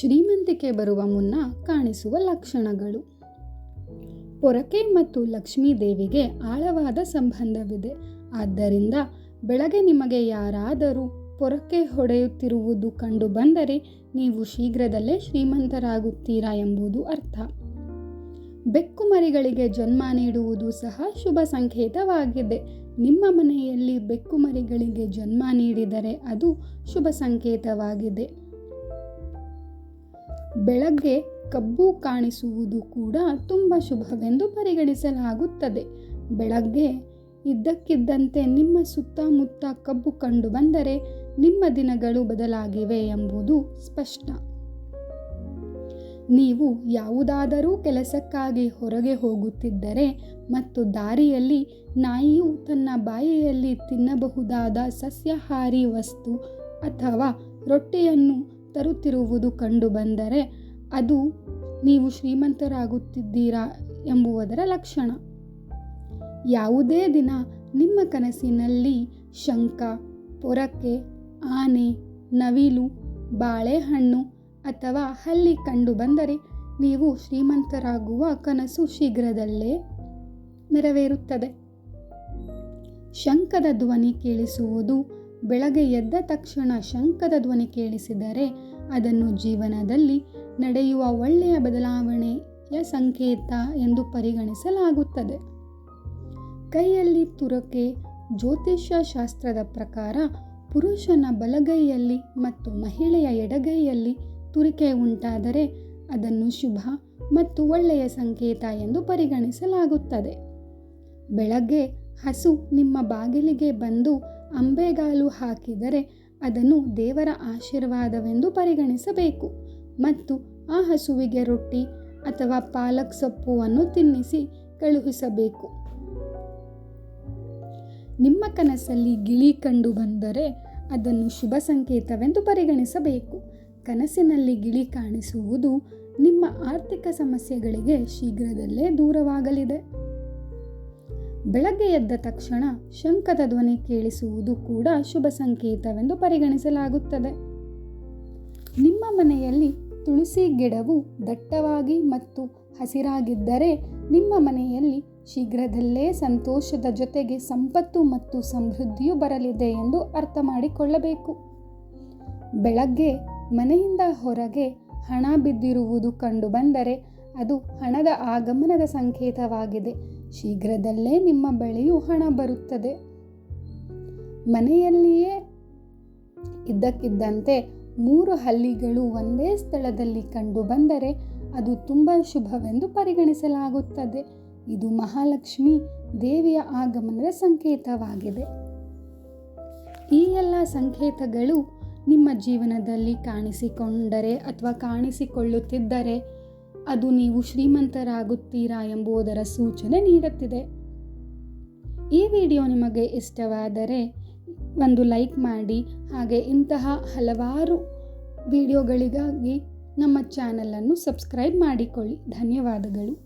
ಶ್ರೀಮಂತಿಕೆ ಬರುವ ಮುನ್ನ ಕಾಣಿಸುವ ಲಕ್ಷಣಗಳು. ಪೊರಕೆ ಮತ್ತು ಲಕ್ಷ್ಮೀ ದೇವಿಗೆ ಆಳವಾದ ಸಂಬಂಧವಿದೆ. ಆದ್ದರಿಂದ ಬೆಳಗ್ಗೆ ನಿಮಗೆ ಯಾರಾದರೂ ಪೊರಕೆ ಹೊಡೆಯುತ್ತಿರುವುದು ಕಂಡು ಬಂದರೆ ನೀವು ಶೀಘ್ರದಲ್ಲೇ ಶ್ರೀಮಂತರಾಗುತ್ತೀರಾ ಎಂಬುದು ಅರ್ಥ. ಬೆಕ್ಕು ಮರಿಗಳಿಗೆ ಜನ್ಮ ನೀಡುವುದು ಸಹ ಶುಭ ಸಂಕೇತವಾಗಿದೆ. ನಿಮ್ಮ ಮನೆಯಲ್ಲಿ ಬೆಕ್ಕು ಮರಿಗಳಿಗೆ ಜನ್ಮ ನೀಡಿದರೆ ಅದು ಶುಭ ಸಂಕೇತವಾಗಿದೆ. ಬೆಳಗ್ಗೆ ಕಬ್ಬು ಕಾಣಿಸುವುದು ಕೂಡ ತುಂಬ ಶುಭವೆಂದು ಪರಿಗಣಿಸಲಾಗುತ್ತದೆ. ಬೆಳಗ್ಗೆ ಇದ್ದಕ್ಕಿದ್ದಂತೆ ನಿಮ್ಮ ಸುತ್ತಮುತ್ತ ಕಬ್ಬು ಕಂಡು ಬಂದರೆ ನಿಮ್ಮ ದಿನಗಳು ಬದಲಾಗಿವೆ ಎಂಬುದು ಸ್ಪಷ್ಟ. ನೀವು ಯಾವುದಾದರೂ ಕೆಲಸಕ್ಕಾಗಿ ಹೊರಗೆ ಹೋಗುತ್ತಿದ್ದರೆ ಮತ್ತು ದಾರಿಯಲ್ಲಿ ನಾಯಿಯು ತನ್ನ ಬಾಯಿಯಲ್ಲಿ ತಿನ್ನಬಹುದಾದ ಸಸ್ಯಾಹಾರಿ ವಸ್ತು ಅಥವಾ ರೊಟ್ಟಿಯನ್ನು ತರುತ್ತಿರುವುದು ಕಂಡು ಬಂದರೆ ಅದು ನೀವು ಶ್ರೀಮಂತರಾಗುತ್ತಿದ್ದೀರಾ ಎಂಬುವುದರ ಲಕ್ಷಣ. ಯಾವುದೇ ದಿನ ನಿಮ್ಮ ಕನಸಿನಲ್ಲಿ ಶಂಖ, ಪೊರಕೆ, ಆನೆ, ನವಿಲು, ಬಾಳೆಹಣ್ಣು ಅಥವಾ ಹಲ್ಲಿ ಕಂಡುಬಂದರೆ ನೀವು ಶ್ರೀಮಂತರಾಗುವ ಕನಸು ಶೀಘ್ರದಲ್ಲೇ ನೆರವೇರುತ್ತದೆ. ಶಂಖದ ಧ್ವನಿ ಕೇಳಿಸುವುದು ಬೆಳಗ್ಗೆ ಎದ್ದ ತಕ್ಷಣ ಶಂಖದ ಧ್ವನಿ ಕೇಳಿಸಿದರೆ ಅದನ್ನು ಜೀವನದಲ್ಲಿ ನಡೆಯುವ ಒಳ್ಳೆಯ ಬದಲಾವಣೆಯ ಸಂಕೇತ ಎಂದು ಪರಿಗಣಿಸಲಾಗುತ್ತದೆ. ಕೈಯಲ್ಲಿ ತುರಕೆ ಜ್ಯೋತಿಷ್ಯ ಶಾಸ್ತ್ರದ ಪ್ರಕಾರ ಪುರುಷನ ಬಲಗೈಯಲ್ಲಿ ಮತ್ತು ಮಹಿಳೆಯ ಎಡಗೈಯಲ್ಲಿ ತುರಿಕೆ ಉಂಟಾದರೆ ಅದನ್ನು ಶುಭ ಮತ್ತು ಒಳ್ಳೆಯ ಸಂಕೇತ ಎಂದು ಪರಿಗಣಿಸಲಾಗುತ್ತದೆ. ಬೆಳಗ್ಗೆ ಹಸು ನಿಮ್ಮ ಬಾಗಿಲಿಗೆ ಬಂದು ಅಂಬೆಗಾಲು ಹಾಕಿದರೆ ಅದನ್ನು ದೇವರ ಆಶೀರ್ವಾದವೆಂದು ಪರಿಗಣಿಸಬೇಕು. ಮತ್ತು ಆ ಹಸುವಿಗೆ ರೊಟ್ಟಿ ಅಥವಾ ಪಾಲಕ್ ಸೊಪ್ಪುವನ್ನು ತಿನ್ನಿಸಿ ಕಳುಹಿಸಬೇಕು. ನಿಮ್ಮ ಕನಸಲ್ಲಿ ಗಿಳಿ ಕಂಡು ಬಂದರೆ ಅದನ್ನು ಶುಭ ಸಂಕೇತವೆಂದು ಪರಿಗಣಿಸಬೇಕು. ಕನಸಿನಲ್ಲಿ ಗಿಳಿ ಕಾಣಿಸುವುದು ನಿಮ್ಮ ಆರ್ಥಿಕ ಸಮಸ್ಯೆಗಳಿಗೆ ಶೀಘ್ರದಲ್ಲೇ ದೂರವಾಗಲಿದೆ. ಬೆಳಗ್ಗೆ ಎದ್ದ ತಕ್ಷಣ ಶಂಖದ ಧ್ವನಿ ಕೇಳಿಸುವುದು ಕೂಡ ಶುಭ ಸಂಕೇತವೆಂದು ಪರಿಗಣಿಸಲಾಗುತ್ತದೆ. ನಿಮ್ಮ ಮನೆಯಲ್ಲಿ ತುಳಸಿ ಗಿಡವು ದಟ್ಟವಾಗಿ ಮತ್ತು ಹಸಿರಾಗಿದ್ದರೆ ನಿಮ್ಮ ಮನೆಯಲ್ಲಿ ಶೀಘ್ರದಲ್ಲೇ ಸಂತೋಷದ ಜೊತೆಗೆ ಸಂಪತ್ತು ಮತ್ತು ಸಮೃದ್ಧಿಯು ಬರಲಿದೆ ಎಂದು ಅರ್ಥ ಮಾಡಿಕೊಳ್ಳಬೇಕು. ಬೆಳಗ್ಗೆ ಮನೆಯಿಂದ ಹೊರಗೆ ಹಣ ಬಿದ್ದಿರುವುದು ಕಂಡುಬಂದರೆ ಅದು ಹಣದ ಆಗಮನದ ಸಂಕೇತವಾಗಿದೆ. ಶೀಘ್ರದಲ್ಲೇ ನಿಮ್ಮ ಬಳಿಯೂ ಹಣ ಬರುತ್ತದೆ. ಮನೆಯಲ್ಲಿಯೇ ಇದ್ದಕ್ಕಿದ್ದಂತೆ ಮೂರು ಹಲ್ಲಿಗಳು ಒಂದೇ ಸ್ಥಳದಲ್ಲಿ ಕಂಡು ಬಂದರೆ ಅದು ತುಂಬ ಶುಭವೆಂದು ಪರಿಗಣಿಸಲಾಗುತ್ತದೆ. ಇದು ಮಹಾಲಕ್ಷ್ಮಿ ದೇವಿಯ ಆಗಮನದ ಸಂಕೇತವಾಗಿದೆ. ಈ ಎಲ್ಲ ಸಂಕೇತಗಳು ನಿಮ್ಮ ಜೀವನದಲ್ಲಿ ಕಾಣಿಸಿಕೊಂಡರೆ ಅಥವಾ ಕಾಣಿಸಿಕೊಳ್ಳುತ್ತಿದ್ದರೆ ಅದು ನೀವು ಶ್ರೀಮಂತರಾಗುತ್ತೀರಾ ಎಂಬುದರ ಸೂಚನೆ ನೀಡುತ್ತಿದೆ. ಈ ವಿಡಿಯೋ ನಿಮಗೆ ಇಷ್ಟವಾದರೆ ಒಂದು ಲೈಕ್ ಮಾಡಿ, ಹಾಗೆ ಇಂತಹ ಹಲವಾರು ವಿಡಿಯೋಗಳಿಗಾಗಿ ನಮ್ಮ ಚಾನಲನ್ನು ಸಬ್ಸ್ಕ್ರೈಬ್ ಮಾಡಿಕೊಳ್ಳಿ. ಧನ್ಯವಾದಗಳು.